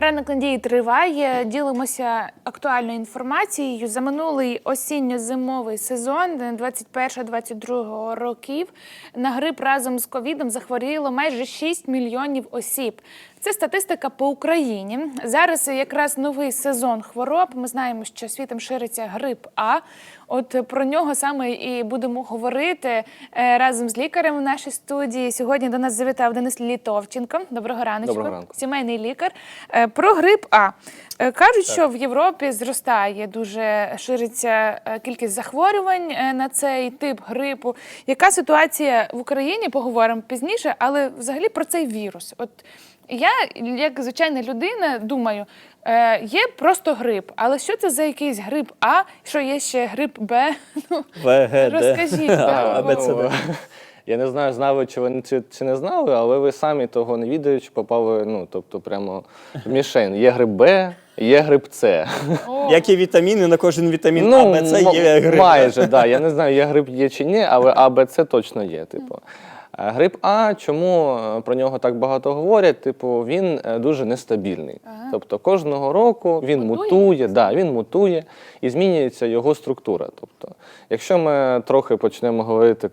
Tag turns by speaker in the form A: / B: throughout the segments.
A: Ранок надії триває. Ділимося актуальною інформацією. За минулий осінньо-зимовий сезон 21-22 років на грип разом з ковідом захворіло майже 6 мільйонів осіб. Це статистика по Україні. Зараз якраз новий сезон хвороб. Ми знаємо, що світом шириться грип А. От про нього саме і будемо говорити е, разом з лікарем в нашій студії. Сьогодні до нас завітав Денис Літовченко. Доброго раночку.
B: Доброго ранку.
A: Сімейний лікар. Е, Про грип А. Е, Кажуть, що в Європі зростає дуже шириться кількість захворювань на цей тип грипу. Яка ситуація в Україні? Поговоримо пізніше, але взагалі про цей вірус. От я, як звичайна людина, думаю, е, є просто грип, але що це за якийсь грип А, що є ще грип Б? Ну,
C: ВГД.
A: Розкажіть,
C: А. АБЦД.
B: Я не знаю, знали чи ви чи, чи не знали, але ви самі того не відаючи, попали, ну, тобто, прямо в мішень. Є грип Б, є грип С.
A: о,
C: Які вітаміни на кожен вітамін
B: Ну,
C: А, Б, С
B: м-
C: є грип.
B: Майже, так. Да. Я не знаю, є грип є чи ні, але А, Б, С точно є. Типу. Е, Грип А, чому е, про нього так багато говорять? Типу, він е, дуже нестабільний.
A: Ага.
B: Тобто кожного року він
A: Мутує?
B: мутує, да, він мутує і змінюється його структура. Тобто, якщо ми трохи почнемо говорити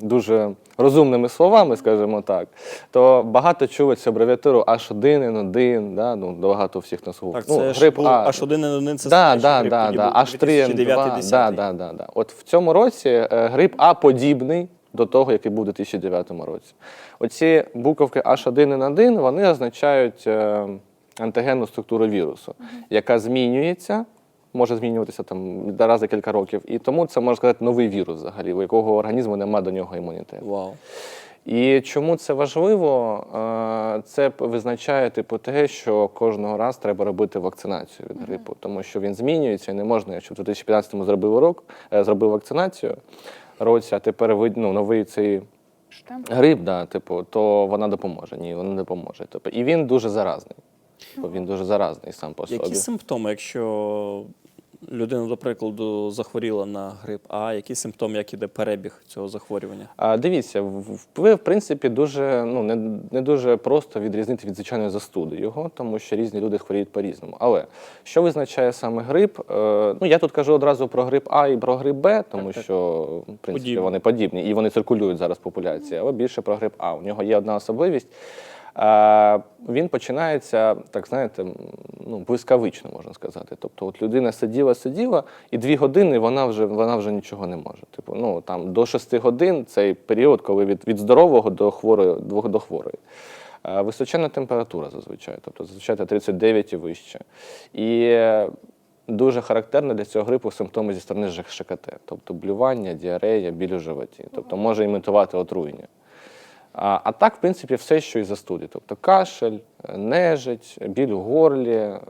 B: дуже розумними словами, скажімо так, то багато чується абревіатуру H1N1, да, ну, багато всіх нас.
C: Так,
B: ну,
C: це
B: грип А.
C: H1N1, це
B: Да, да,
C: грип,
B: да, да. H3N2, да, да, да, да. От в цьому році грип А подібний до того, який був у 2009 році. Оці буковки H1N1, вони означають е, антигенну структуру вірусу, яка змінюється, може змінюватися там раз за кілька років. І тому це можна сказати новий вірус взагалі, у якого організму немає до нього імунітету.
C: Вау.
B: І чому це важливо? Е, Це визначає типу те, що кожного разу треба робити вакцинацію від грипу, тому що він змінюється і не можна, якщо в 2015-му зробив урок, е, зробив вакцинацію році, а тепер вид- ну, новий цей
A: штамп.
B: гриб, да, типу, то вона допоможе. Ні, вона не допоможе. Типу. і він дуже заразний. Бо він дуже заразний сам по собі.
C: Які симптоми, якщо людина, до прикладу, захворіла на грип А, які симптоми, як іде перебіг цього захворювання?
B: А, дивіться, ви, в принципі, дуже, ну, не, не дуже просто відрізнити від звичайної застуди його, тому що різні люди хворіють по-різному. Але що визначає саме грип? Е, ну, я тут кажу одразу про грип А і про грип Б, тому
C: Так, так.
B: що, в принципі,
C: Подібні.
B: вони подібні і вони циркулюють зараз в популяції, але більше про грип А. У нього є одна особливість. Він починається, так знаєте, ну, блискавично, можна сказати. Тобто, от людина сиділа, сиділа, і дві години вона вже, вона вже нічого не може. Типу, ну, там, до шести годин цей період, коли від, від здорового до хворої, до, хворої. Височенна температура зазвичай, тобто зазвичай 39 і вище. І е, дуже характерно для цього грипу симптоми зі сторони Ж- ШКТ, тобто блювання, діарея, біль у животі, тобто може імітувати отруєння. А, а так, в принципі, все, що і застуді. Тобто кашель, е, нежить, біль у горлі, е,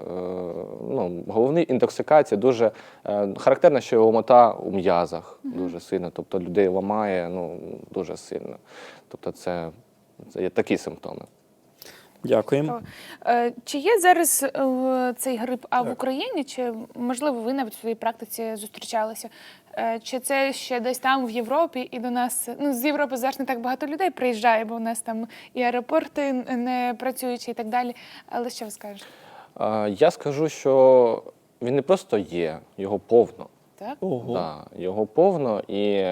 B: ну, головний інтоксикація дуже е, характерна, що його мота у м'язах дуже сильно, тобто людей ламає ну, дуже сильно. Тобто це, це є такі симптоми.
C: Дякуємо.
A: Е, Чи є зараз е, цей грип А в Україні? Чи можливо ви навіть в своїй практиці зустрічалися? Е, Чи це ще десь там в Європі і до нас ну з Європи зараз не так багато людей приїжджає, бо у нас там і аеропорти не працюючі, і так далі. Але що ви скажете?
B: Я скажу, що він не просто є, його повно.
A: Так?
C: Ого.
B: Да, його повно і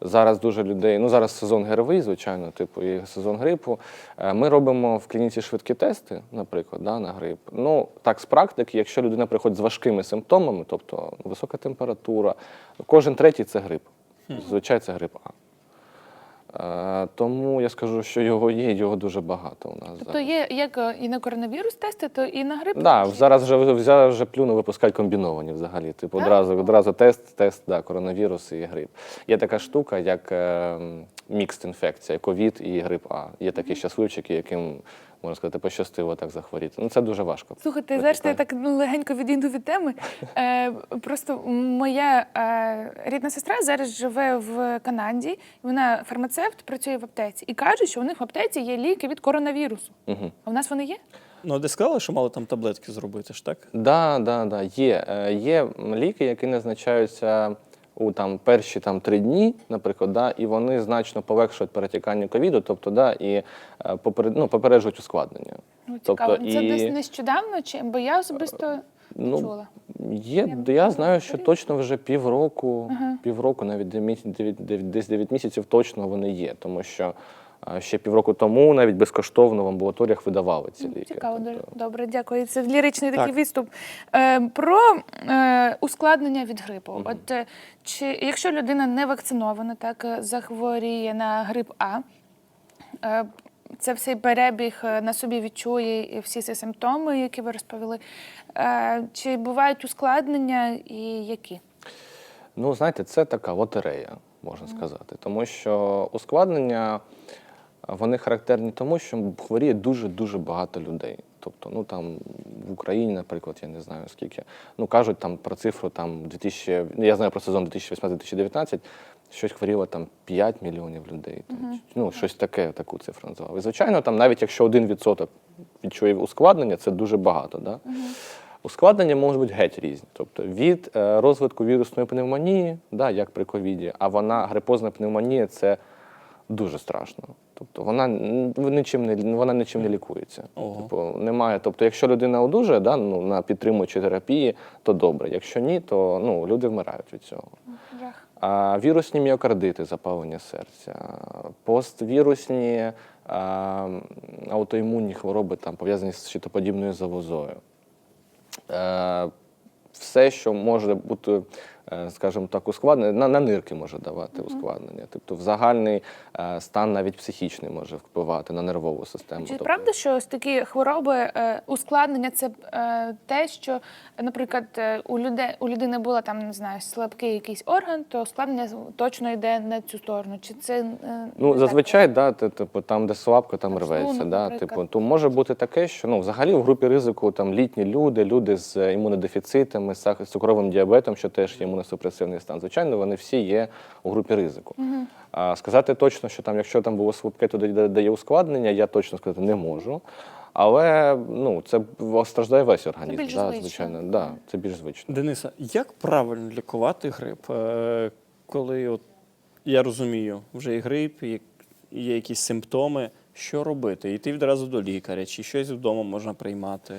B: зараз дуже людей. Ну зараз сезон ГРВІ, звичайно, типу і сезон грипу. Е, Ми робимо в клініці швидкі тести, наприклад, да, на грип. Ну так з практики, якщо людина приходить з важкими симптомами, тобто висока температура, кожен третій це грип. Зазвичай це грип А. Тому я скажу, що його є, його дуже багато у нас.
A: Тобто
B: зараз.
A: є як е, і на коронавірус тести, то і на грип.
B: Да, зараз вже зараз вже плюну випускають комбіновані взагалі. Типу, одразу, одразу тест, тест, да, коронавірус і грип. Є така штука, як е, мікст інфекція, ковід і грип А. Є такі щасливчики, яким можна сказати, пощастило так захворіти. Ну це дуже важко.
A: Слухайте, зараз я так ну, легенько відійду від теми. Е, просто моя е, рідна сестра зараз живе в Канаді. Вона фармацевт, працює в аптеці і каже, що у них в аптеці є ліки від коронавірусу.
B: Угу.
A: А в нас вони є?
C: Ну, де сказали, що мали там таблетки зробити ж, так?
B: Да, да, да, є. Е, Є ліки, які назначаються у там перші там три дні, наприклад, да, і вони значно полегшують перетікання ковіду, тобто да, і е, поперед, ну, попереджують ускладнення.
A: Ну, цікаво.
B: Тобто,
A: Це
B: і-
A: десь нещодавно, чи бо я особисто
B: Ну,
A: чула.
B: Є, я знаю, що точно вже півроку, півроку, навіть дев'ять- дев'ять- дев'ять- десь 9 місяців точно вони є, тому що ще півроку тому навіть безкоштовно в амбулаторіях видавали ці ліки.
A: Цікаво,
B: Тобто,
A: добре, дякую. Це ліричний такий
C: Так.
A: відступ. Е, про е, ускладнення від грипу. От е, чи якщо людина не вакцинована, так захворіє на грип А, це всей перебіг на собі відчує і всі ці симптоми, які ви розповіли. Чи бувають ускладнення і які?
B: Ну, знаєте, це така лотерея, можна сказати, тому що ускладнення вони характерні тому, що хворіє дуже-дуже багато людей. Тобто, ну там в Україні, наприклад, я не знаю скільки. Ну кажуть там про цифру там 2000, ну, я знаю про сезон 2018-2019, щось хворіло там 5 мільйонів людей. Там, Ну, щось таке, таку цифру називали. І, звичайно, там навіть якщо 1% відчує ускладнення, це дуже багато. Да? Ускладнення можуть бути геть різні. Тобто від е, розвитку вірусної пневмонії, да, як при ковіді, а вона грипозна пневмонія це дуже страшно. Тобто вона нічим не вона нічим не лікується.
C: Ого.
B: Типу, немає. Тобто, якщо людина одужує, да, ну, на підтримуючій терапії, то добре. Якщо ні, то ну, люди вмирають від цього.
A: Жах.
B: А, вірусні міокардити, запалення серця, поствірусні а, аутоімунні хвороби, там, пов'язані з щитоподібною залозою. Е, все, що може бути, скажімо так, ускладнене, на, на нирки може давати ускладнення. Тобто в загальний е, стан навіть психічний може впливати на нервову систему.
A: Чи
B: Тобто,
A: правда, що ось такі хвороби, е, ускладнення це е, те, що, наприклад, е, у людей у людини було там не знаю, слабкий якийсь орган, то ускладнення точно йде на цю сторону. Чи це е,
B: Ну,
A: так?
B: зазвичай, да, ти- типу, там, де слабко, там
A: Там
B: рветься.
A: шлунок,
B: Да, типу, то може бути таке, що ну, взагалі в групі ризику там літні люди, люди з е, імунодефіцитами, з цукровим діабетом, що теж є імуносупресивний стан. Звичайно, вони всі є у групі ризику. А сказати точно, що там, якщо там було слабке, то дає- ускладнення, я точно сказати не можу. Але ну, це страждає весь організм.
A: більш
B: да, звичайно, да, це більш звично.
C: Дениса, як правильно лікувати грип? Е, Коли от, я розумію, вже і грип, і є якісь симптоми, що робити? Йти відразу до лікаря, чи щось вдома можна приймати?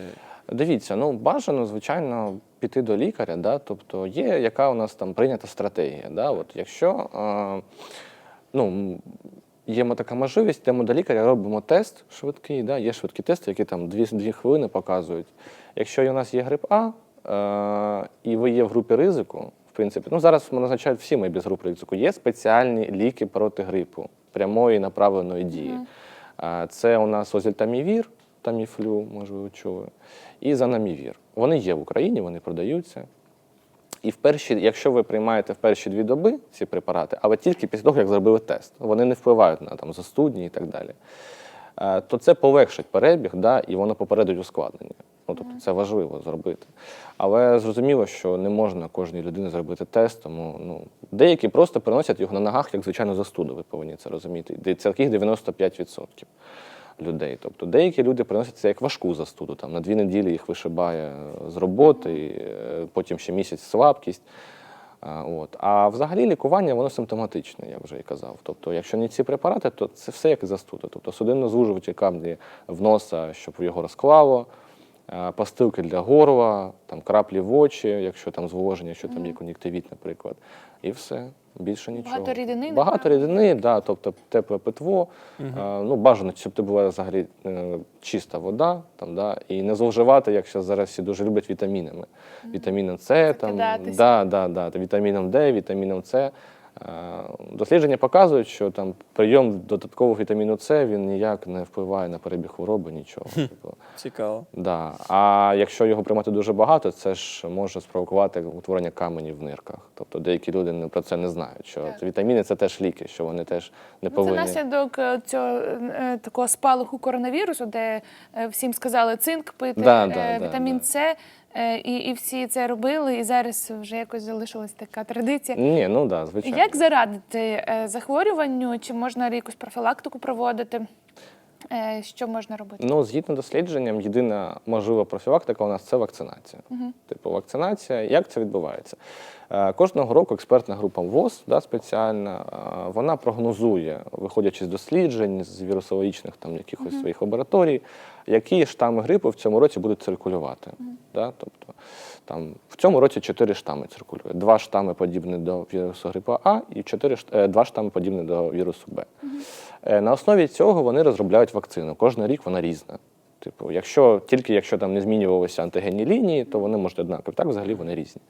B: Дивіться, ну бажано, звичайно, піти до лікаря, да? тобто є яка у нас там прийнята стратегія. Да? От якщо е, ну, є така можливість, йдемо до лікаря, робимо тест швидкий, да? є швидкі тести, які там 2, хвилини показують. Якщо у нас є грип А, е, і ви є в групі ризику, в принципі, ну зараз назначають всі ми без груп ризику, є спеціальні ліки проти грипу, прямої направленої дії. А, Це у нас озельтамівір, таміфлю, може ви чули, і занамівір. Вони є в Україні, вони продаються. І в перші, якщо ви приймаєте в перші дві доби ці препарати, але тільки після того, як зробили тест, вони не впливають на там, застудні і так далі, е, то це полегшить перебіг да, і воно попередить ускладнення. Ну, тобто це важливо зробити. Але зрозуміло, що не можна кожній людині зробити тест, тому ну, деякі просто переносять його на ногах, як звичайно застуду, ви повинні це розуміти. Це таких 95% людей. Тобто деякі люди приносять це як важку застуду. Там, на дві неділі їх вишибає з роботи, е, потім ще місяць слабкість. А, От. А взагалі лікування воно симптоматичне, я вже і казав. Тобто, якщо не ці препарати, то це все як застуда. Тобто судинно-звужувачі камні в носа, щоб його розклало, пастилки для горла, там, краплі в очі, якщо там зволоження, якщо там є кон'юктивіт, наприклад. І все. Більше нічого.
A: Багато рідини,
B: Багато рідини, да, тобто тепле питво. А, ну, бажано, щоб це була взагалі е, чиста вода, там, да, і не зловживати, як зараз зараз всі дуже люблять вітамінами. Вітаміном С, там, да, да, да, вітаміном Д, вітаміном С. Е, Дослідження показують, що там прийом додаткового вітаміну С він ніяк не впливає на перебіг хвороби, нічого. Типу,
C: Цікаво.
B: да. А якщо його приймати дуже багато, це ж може спровокувати утворення каменів в нирках. Тобто деякі люди не- про це не знають, що
A: Так.
B: вітаміни це теж ліки, що вони теж не
A: Ну, це
B: повинні.
A: наслідок е, цього е, такого спалаху коронавірусу, де е, всім сказали цинк пити,
B: Да,
A: е,
B: да, да,
A: вітамін
B: да.
A: С, е, і, і всі це робили, і зараз вже якось залишилась така традиція.
B: Ні, ну да, звичайно.
A: Як зарадити е, захворюванню? Чи можна якусь профілактику проводити? Е, Що можна робити?
B: Ну, згідно дослідженням, єдина можлива профілактика у нас це вакцинація. Типу, вакцинація, як це відбувається? Е, Кожного року експертна група ВОЗ да, спеціальна, е, вона прогнозує, виходячи з досліджень, з вірусологічних там якихось своїх лабораторій, які штами грипу в цьому році будуть циркулювати. Да? Тобто, там, в цьому році чотири штами циркулюють. Два штами подібні до вірусу грипу А і чотири, два штами подібні до вірусу Б. Е, На основі цього вони розробляють вакцину. Кожен рік вона різна. Типу, якщо, тільки якщо там не змінювалися антигенні лінії, то вони можуть однакові. Так, взагалі вони різні.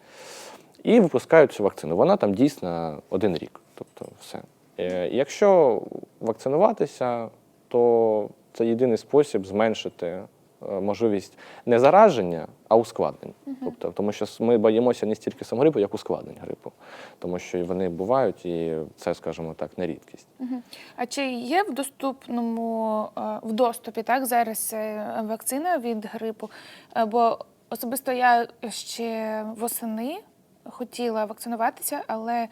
B: І випускають цю вакцину. Вона там дійсно один рік. Тобто все. Е, Якщо вакцинуватися, то це єдиний спосіб зменшити е, можливість не зараження, а ускладнень. Тобто, тому що ми боїмося не стільки сам грипу, як ускладнень грипу. Тому що вони бувають, і це, скажімо так, не рідкість.
A: А чи є в доступному е, в доступі так зараз е, вакцина від грипу? Е, Бо особисто я ще восени хотіла вакцинуватися, але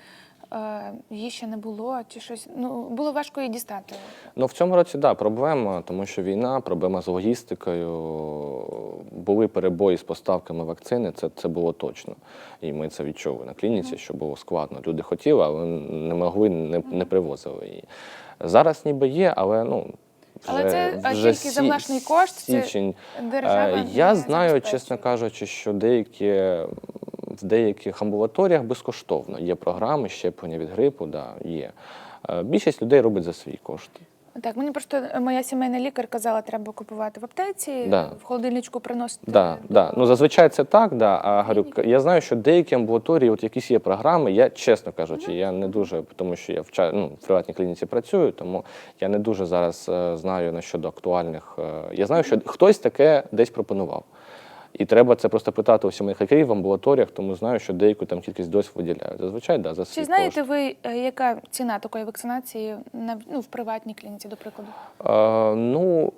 A: е, її ще не було, чи щось ну було важко її дістати.
B: Ну, в цьому році, так, да, проблема, тому що війна, проблема з логістикою, були перебої з поставками вакцини, це, це було точно. І ми це відчули на клініці, що було складно. Люди хотіли, але не могли, не, не привозили її. Зараз ніби є, але ну.
A: Але
B: вже-
A: це, а,
B: вже
A: тільки за власний кошт, це
B: Січень.
A: держава
B: Е, Я знаю, чесно кажучи, що деякі в деяких амбулаторіях безкоштовно є програми щеплення від грипу, да, є. Е, Більшість людей робить за свій кошт.
A: Так, мені просто моя сімейна лікар казала, треба купувати в аптеці,
B: Да.
A: в холодильничку приносити.
B: Да, да. Ну зазвичай це так, да. А говорю, я знаю, що деякі амбулаторії, от якісь є програми. Я чесно кажучи, я не дуже, тому що я в ну, в приватній клініці працюю, тому я не дуже зараз е, знаю на щодо актуальних. е, я знаю, що хтось таке десь пропонував. І треба це просто питати у сімейних лікарів в амбулаторіях, тому знаю, що деяку там кількість досі виділяють. Зазвичай, да, за свій
A: Чи знаєте ви, е, яка ціна такої вакцинації на ну, в приватній клініці, до прикладу?
B: Е, ну,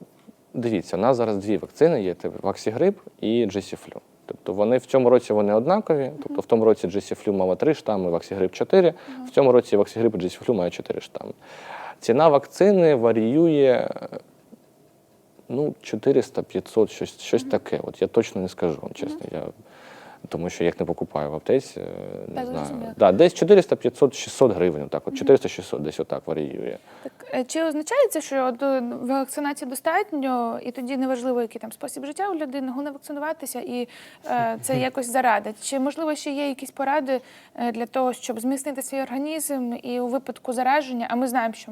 B: дивіться, у нас зараз дві вакцини є: це Ваксігрип і Джесіфлю. Тобто вони в цьому році вони однакові. Тобто в тому році Джесіфлю мала три штами, Ваксігрип 4. В цьому році Ваксігрип і Джесіфлю має 4 штами. Ціна вакцини варіює ну, 400-500, щось, щось таке. От я точно не скажу, чесно. Я, тому що я їх не покупаю в аптеці. е, Не
A: Так,
B: знаю. Да, десь 400, 500, 600 гривень. Так, от 400-600, десь отак варіює.
A: Так е, чи означає це, що е, вакцинації достатньо, і тоді неважливо, який там спосіб життя у людини, головне вакцинуватися, і е, це якось зарадить? Чи можливо ще є якісь поради для того, щоб зміцнити свій організм і у випадку зараження? А ми знаємо, що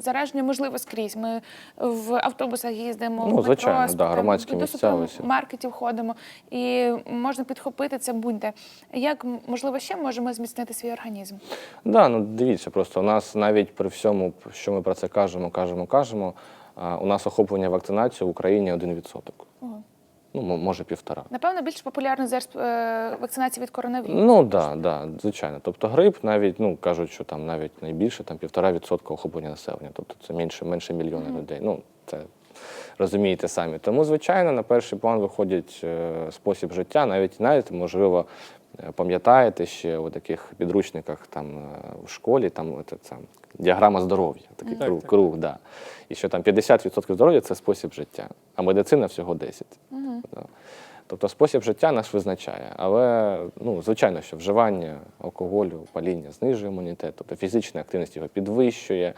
A: зараження можливо скрізь. Ми в автобусах їздимо,
B: Ну,
A: в метро,
B: звичайно, да, громадські місця ось.
A: супермаркетів ходимо, і можна підхопити це будь-де. Як можливо ще можемо зміцнити свій організм?
B: Да, ну дивіться, просто у нас навіть при всьому, що ми про це кажемо, кажемо, кажемо, у нас охоплення вакцинацією в Україні 1%.
A: Ого.
B: Ну, може, півтора.
A: Напевно, більш популярна зараз е, вакцинація від коронавірусу.
B: Ну да, да, звичайно. Тобто грип навіть, ну кажуть, що там навіть найбільше там півтора відсотка охоплення населення. Тобто це менше, менше мільйона людей. Ну, це розумієте самі. Тому, звичайно, на перший план виходить е, спосіб життя. Навіть навіть можливо, е, пам'ятаєте ще у таких підручниках там е, в школі, там це, це, діаграма здоров'я, такий
C: Так,
B: круг,
C: так.
B: круг, да. І що там 50% здоров'я це спосіб життя, а медицина всього 10%. Да. Тобто спосіб життя нас визначає. Але ну, звичайно, що вживання алкоголю, паління знижує імунітет, тобто фізична активність його підвищує,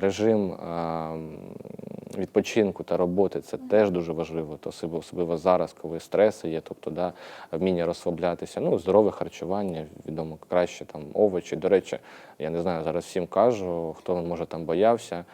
B: режим відпочинку та роботи це теж дуже важливо, то особливо зараз, коли стреси є, тобто да, вміння розслаблятися. Ну, здорове харчування, відомо краще там овочі. До речі, я не знаю, зараз всім кажу, хто може там боявся.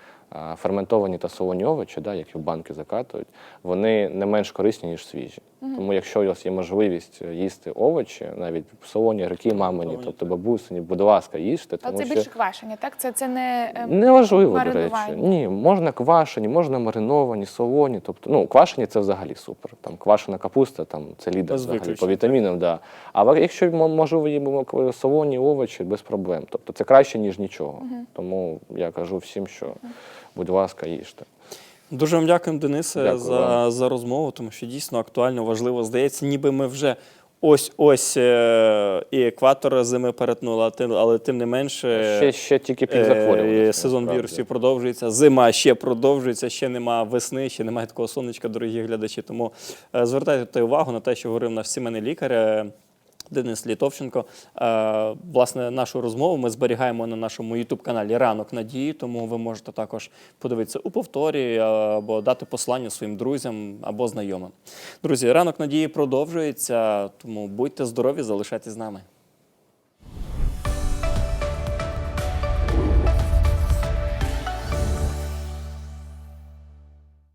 B: Ферментовані та солоні овочі, да, які в банки закатують, вони не менш корисні, ніж свіжі. Тому якщо у вас є можливість їсти овочі, навіть солоні, гіркі, мамині, тобто бабусині, будь ласка, їжте.
A: А
B: Тому
A: це
B: що...
A: більше квашення, так? Це, це не е,
B: Неважливо, до речі. Ні, можна квашені, можна мариновані, солоні. Тобто, ну, квашені це взагалі супер. Там квашена капуста, там це лідер
C: Без
B: взагалі по вітамінам, да. Але якщо можливо їмо солоні овочі, без проблем. Тобто це краще, ніж нічого. Тому я кажу всім, що будь ласка, їжте.
C: Дуже вам дякуємо, Денисе,
B: Дякую
C: за,
B: вам.
C: за розмову, тому що дійсно актуально, важливо. Здається, ніби ми вже ось-ось е, і екватор зими перетнули, але тим не менше.
B: Ще, ще тільки пік
C: Е. Сезон
B: насправді.
C: вірусів продовжується, зима ще продовжується, ще нема весни, ще немає такого сонечка, дорогі глядачі. Тому е, звертайте увагу на те, що говорив наш сімейний лікар. Денис Літовченко. Е, Власне, нашу розмову ми зберігаємо на нашому ютуб-каналі Ранок Надії, тому ви можете також подивитися у повторі е, або дати послання своїм друзям або знайомим. Друзі, ранок надії продовжується, тому будьте здорові, залишайтесь з нами.